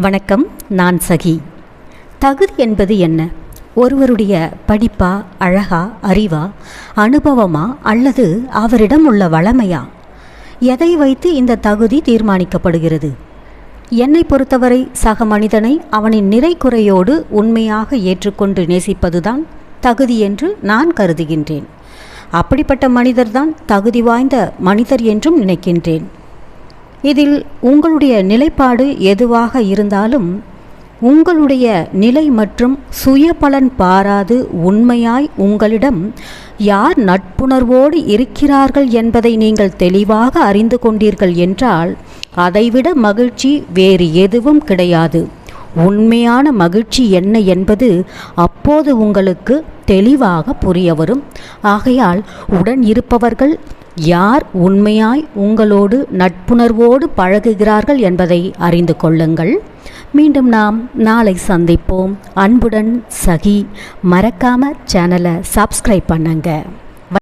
வணக்கம் நான் சகி. தகுதி என்பது என்ன? ஒருவருடைய படிப்பா அழகா அறிவா அனுபவமா அல்லது அவரிடம் உள்ள வளமையா? எதை வைத்து இந்த தகுதி தீர்மானிக்கப்படுகிறது? என்னை பொறுத்தவரை சக மனிதனை அவனின் நிறை குறையோடு உண்மையாக ஏற்றுக்கொண்டு நேசிப்பதுதான் தகுதி என்று நான் கருதுகின்றேன். அப்படிப்பட்ட மனிதர்தான் தகுதி வாய்ந்த மனிதர் என்றும் நினைக்கின்றேன். இதில் உங்களுடைய நிலைப்பாடு எதுவாக இருந்தாலும் உங்களுடைய நிலை மற்றும் சுய பலன் பாராது உண்மையாய் உங்களிடம் யார் நட்புணர்வோடு இருக்கிறார்கள் என்பதை நீங்கள் தெளிவாக அறிந்து கொண்டீர்கள் என்றால் அதைவிட மகிழ்ச்சி வேறு எதுவும் கிடையாது. உண்மையான மகிழ்ச்சி என்ன என்பது அப்போது உங்களுக்கு தெளிவாக புரிய வரும். ஆகையால் உடன் இருப்பவர்கள் யார் உண்மையாய் உங்களோடு நட்புணர்வோடு பழகுகிறார்கள் என்பதை அறிந்து கொள்ளுங்கள். மீண்டும் நாம் நாளை சந்திப்போம். அன்புடன் சகி. மறக்காம சேனலை சப்ஸ்கிரைப் பண்ணுங்கள்